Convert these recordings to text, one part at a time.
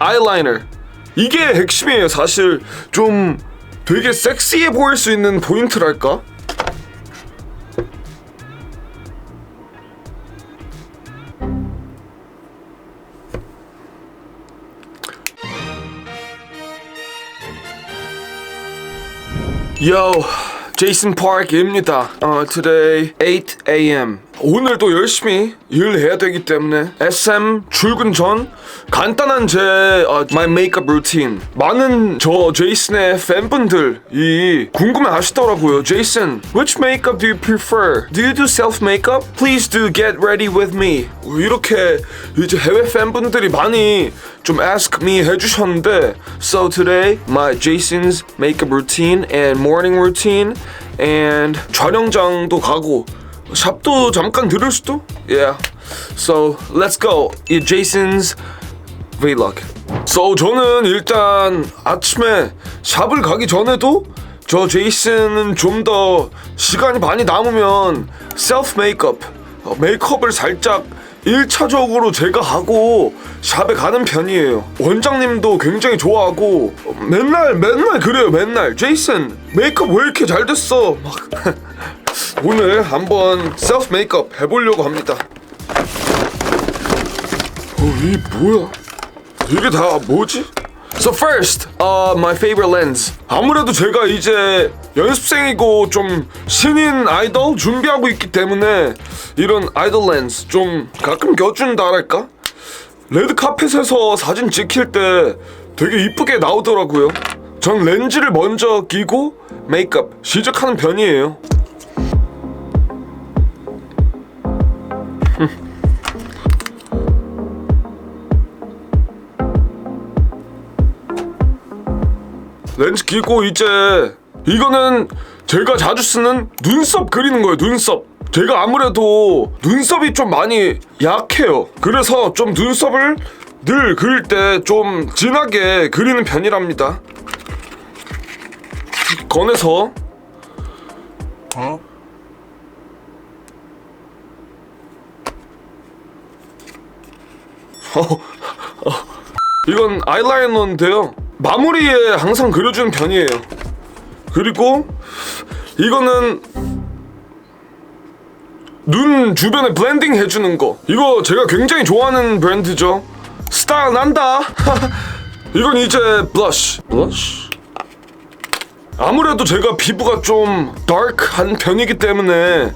아이라이너 이게 핵심이에요 사실 좀 되게 섹시해 보일 수 있는 포인트랄까? Yo, 제이슨 파크입니다. 어, today 8 a.m. 오늘도 열심히 일해야 되기 때문에 SM 출근 전 간단한 제 어, my makeup routine. 많은 저 제이슨의 팬분들이 궁금해 하시더라고요. 제이슨, which makeup do you prefer? Do you do self makeup? Please do get ready with me. 이렇게 이제 해외 팬분들이 많이 좀 ask me 해주셨는데 So today my Jason's makeup routine and morning routine and 촬영장도 가고 샵도 잠깐 들을 수도? Yeah. So let's go. 이 Jason's vlog. So 저는 일단 아침에 샵을 가기 전에도 저 제이슨은 좀 더 시간이 많이 남으면 셀프 메이크업 어, 메이크업을 살짝 1차적으로 제가 하고 샵에 가는 편이에요. 원장님도 굉장히 좋아하고 어, 맨날 맨날 그래요. 맨날 제이슨 메이크업 왜 이렇게 잘 됐어? 막 오늘 한번 셀프 메이크업 해보려고 합니다. 어, 이 뭐야? 이게 다 뭐지? So first, uh, my favorite lens. 아무래도 제가 이제 연습생이고 좀 신인 아이돌 준비하고 있기 때문에 이런 아이돌 렌즈 좀 가끔 껴준다랄까? 레드 카펫에서 사진 찍힐 때 되게 이쁘게 나오더라고요. 전 렌즈를 먼저 끼고 메이크업 시작하는 편이에요. 렌즈 끼고 이제 이거는 제가 자주 쓰는 눈썹 그리는 거예요 눈썹. 제가 아무래도 눈썹이 좀 많이 약해요. 그래서 좀 눈썹을 늘 그릴 때 좀 진하게 그리는 편이랍니다. 꺼내서. 이건 아이라이너인데요. 마무리에 항상 그려주는 편이에요. 그리고 이거는 눈 주변에 블렌딩 해주는 거. 이거 제가 굉장히 좋아하는 브랜드죠. 스타일 난다. 이건 이제 블러쉬. 블러쉬? 아무래도 제가 피부가 좀 다크한 편이기 때문에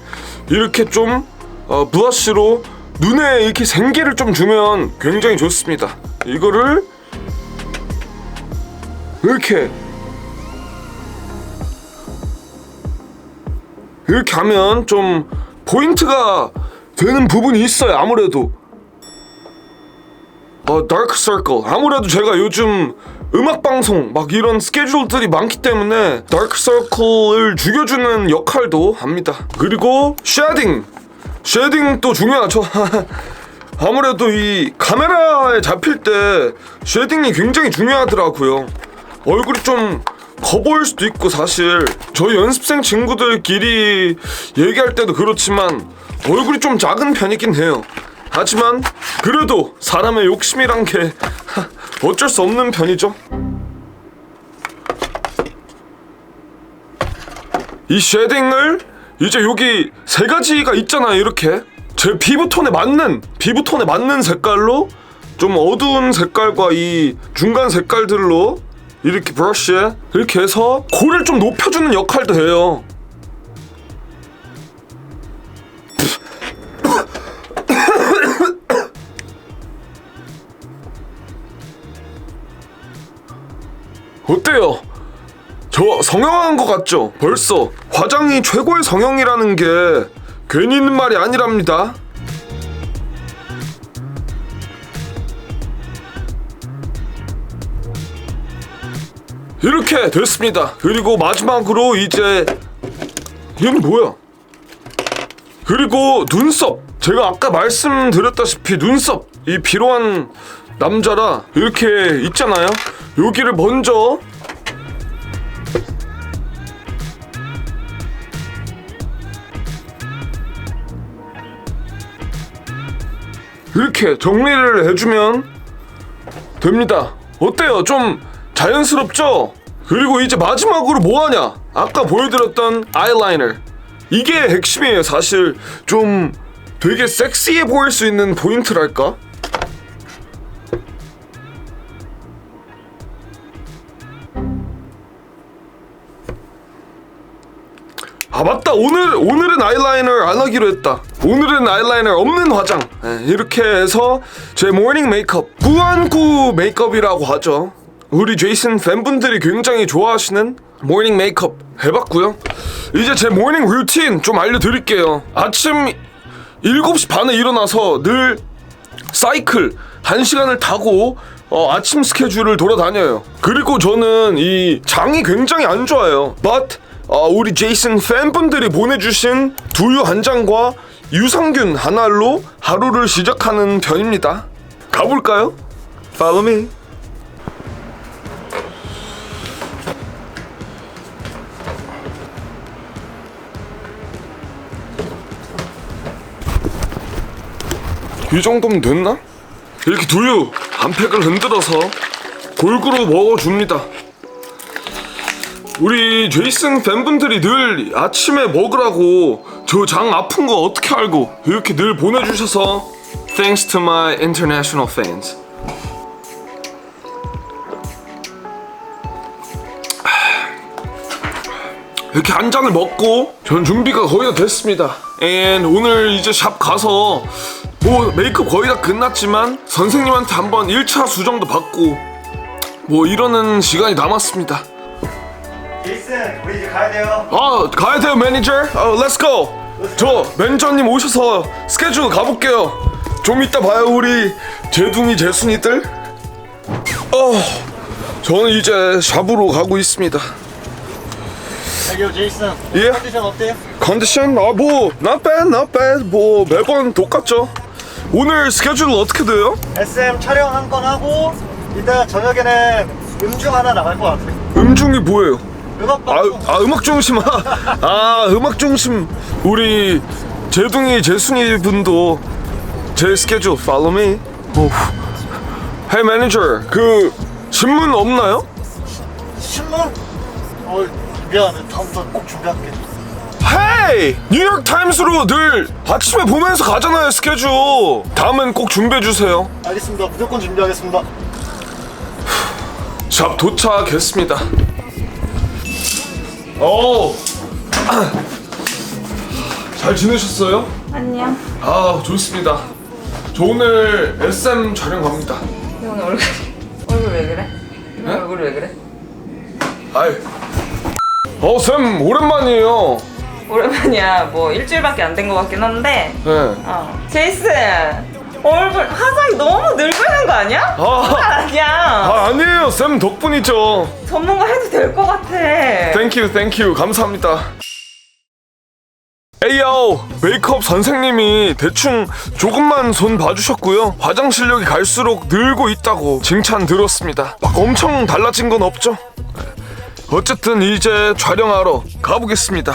이렇게 좀 어, 블러쉬로 눈에 이렇게 생기를 좀 주면 굉장히 좋습니다. 이거를 이렇게 이렇게 하면 좀 포인트가 되는 부분이 있어요. 아무래도 어 다크 서클 아무래도 제가 요즘 음악 방송 막 이런 스케줄들이 많기 때문에 다크 서클을 죽여주는 역할도 합니다. 그리고 쉐딩 쉐딩도 중요하죠. 아무래도 이 카메라에 잡힐 때 쉐딩이 굉장히 중요하더라고요. 얼굴이 좀커 보일 수도 있고 사실 저희 연습생 친구들끼리 얘기할 때도 그렇지만 얼굴이 좀 작은 편이긴 해요. 하지만 그래도 사람의 욕심이란 게 어쩔 수 없는 편이죠. 이 쉐딩을 이제 여기 세 가지가 있잖아요 이렇게 제 피부 톤에 맞는 피부 톤에 맞는 색깔로 좀 어두운 색깔과 이 중간 색깔들로 이렇게 브러쉬에 이렇게 해서 코를 좀 높여주는 역할도 해요 어때요? 저 성형한 것 같죠? 벌써 화장이 최고의 성형이라는 게 괜히 있는 말이 아니랍니다. 이렇게 됐습니다. 그리고 마지막으로 이제 이건 뭐야? 그리고 눈썹. 제가 아까 말씀드렸다시피 눈썹 이 필요한 남자라 이렇게 있잖아요. 여기를 먼저 이렇게 정리를 해주면 됩니다. 어때요? 좀 자연스럽죠? 그리고 이제 마지막으로 뭐 하냐? 아까 보여드렸던 아이라이너. 이게 핵심이에요. 사실 좀 되게 섹시해 보일 수 있는 포인트랄까? 아 맞다 오늘 오늘은 아이라이너 안 하기로 했다 오늘은 아이라이너 없는 화장 예, 이렇게 해서 제 모닝 메이크업 꾸안꾸 메이크업이라고 하죠 우리 제이슨 팬분들이 굉장히 좋아하시는 모닝 메이크업 해봤고요 이제 제 모닝 루틴 좀 알려드릴게요 아침 7시 반에 일어나서 늘 사이클 한 시간을 타고 어, 아침 스케줄을 돌아다녀요. 그리고 저는 이 장이 굉장히 안 좋아요. But 어, 우리 제이슨 팬분들이 보내주신 두유 한 잔과 유산균 한 알로 하루를 시작하는 편입니다. 가볼까요? Follow me. 이 정도면 됐나? 이렇게 두유 한 팩을 흔들어서 골고루 먹어줍니다. 우리 제이슨 팬분들이 늘 아침에 먹으라고 저 장 아픈 거 어떻게 알고 이렇게 늘 보내주셔서 Thanks to my international fans. 이렇게 한 잔을 먹고 전 준비가 거의 다 됐습니다. And 오늘 이제 샵 가서 뭐 메이크업 거의 다 끝났지만 선생님한테 한번 1차 수정도 받고 뭐 이러는 시간이 남았습니다. 제이슨 우리 이제 가야 돼요 아 가야 돼요 매니저. 어 렛츠 고. 저 매니저님 오셔서 스케줄 가볼게요. 좀 이따 봐요 우리 제둥이 제순이들. 어 저는 이제 샵으로 가고 있습니다. 저기요 제이슨 예? 컨디션 어때요? 컨디션 아뭐 not bad not bad 뭐 매번 똑같죠. 오늘 스케줄 어떻게 돼요? SM 촬영 한 건 하고 이따 저녁에는 음중 하나 나갈 것 같아 음중이 뭐예요? 음악 아, 방송 아 음악 중심 아, 아 음악 중심 우리 제둥이 제순이 분도 제 스케줄 follow me. 오. Hey manager 그 신문 없나요? 신문? 어 미안해 다음부터 꼭 준비할게 뉴욕 타임스로 늘 아침에 보면서 가잖아요 스케줄. 다음엔 꼭 준비해 주세요. 알겠습니다 무조건 준비하겠습니다 샵 도착했습니다. 오. 잘 지내셨어요? 안녕. 아 좋습니다. 저 오늘 SM 촬영 갑니다. 형 얼굴 얼굴 왜 그래? 네? 얼굴 왜 그래? 아이. 어쌤 오랜만이에요. 오랜만이야. 뭐 일주일밖에 안 된 것 같긴 한데. 네. 어. 제이슨 얼굴 화장이 너무 늙어있는 거 아니야? 아, 아니야. 아 아니에요 쌤 덕분이죠. 전문가 해도 될 것 같아. 땡큐 땡큐 감사합니다. 에이요 메이크업 선생님이 대충 조금만 손 봐주셨고요 화장 실력이 갈수록 늘고 있다고 칭찬 들었습니다 막 엄청 달라진 건 없죠 어쨌든 이제 촬영하러 가보겠습니다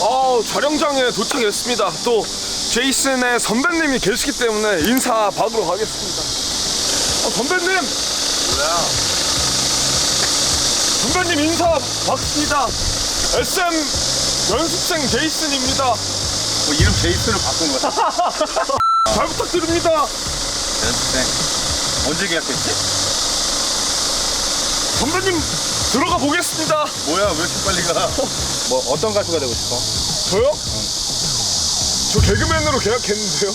어 촬영장에 도착했습니다 또 제이슨의 선배님이 계시기 때문에 인사 받으러 가겠습니다 어, 선배님 선배님 인사 받습니다 SM 연습생 제이슨입니다 뭐 이름 제이슨을 바꾼 거야. 잘 부탁드립니다 연습생. 언제 계약했지? 선배님 들어가 보겠습니다 뭐야 왜 이렇게 빨리 가? 뭐 어떤 가수가 되고 싶어? 저요? 저 개그맨으로 계약했는데요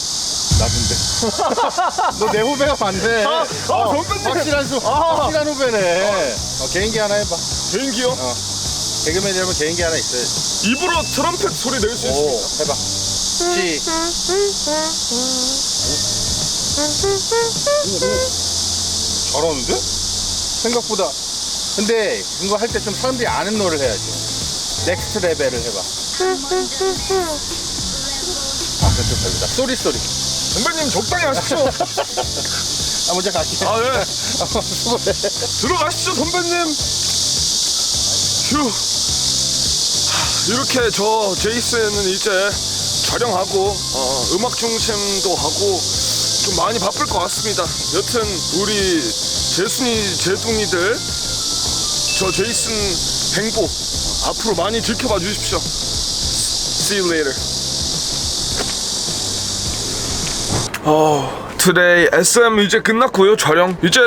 나쁜데. 너 내 후배가 반대. 아, 아, 선배님. 확실한 수, 아. 확실한 후배네. 어, 개인기 하나 해봐. 개인기요? 어. 개그맨이라면 개인기 하나 있어야지. 입으로 트럼펫 소리 낼수 오, 있습니다 해봐. 시. 잘하는데? 생각보다. 근데 그거 할 때 좀 사람들이 아는 노래를 해야지. 넥스트 레벨을 해봐. 아, 좀 별로다. 쏘리 쏘리. 선배님 적당히 하십시오 아, 먼저 갈게. 아 예. 들어가시죠 선배님 휴 하, 이렇게 저 제이슨은 이제 촬영하고 어, 음악 중심도 하고 좀 많이 바쁠 것 같습니다 여튼 우리 제순이 제둥이들 저 제이슨 행복 앞으로 많이 지켜봐 주십시오. See you later. 어, today SM 이제 끝났고요 촬영. 이제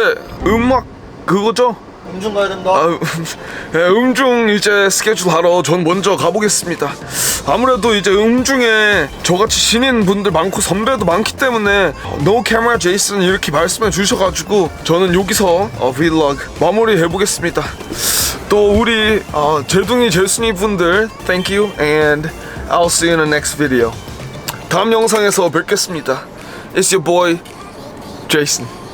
음악 그거죠? 음중 가야 된다. 아, 음, 예, 음중 이제 스케줄 하러 전 먼저 가보겠습니다. 아무래도 이제 음중에 저같이 신인 분들 많고 선배도 많기 때문에 No Camera Jason 이렇게 말씀해 주셔가지고 저는 여기서 어, vlog 마무리 해보겠습니다. 또 우리 어, 제둥이 제순이 분들 Thank you and I'll see you in the next video. 다음 영상에서 뵙겠습니다. It's your boy Jason.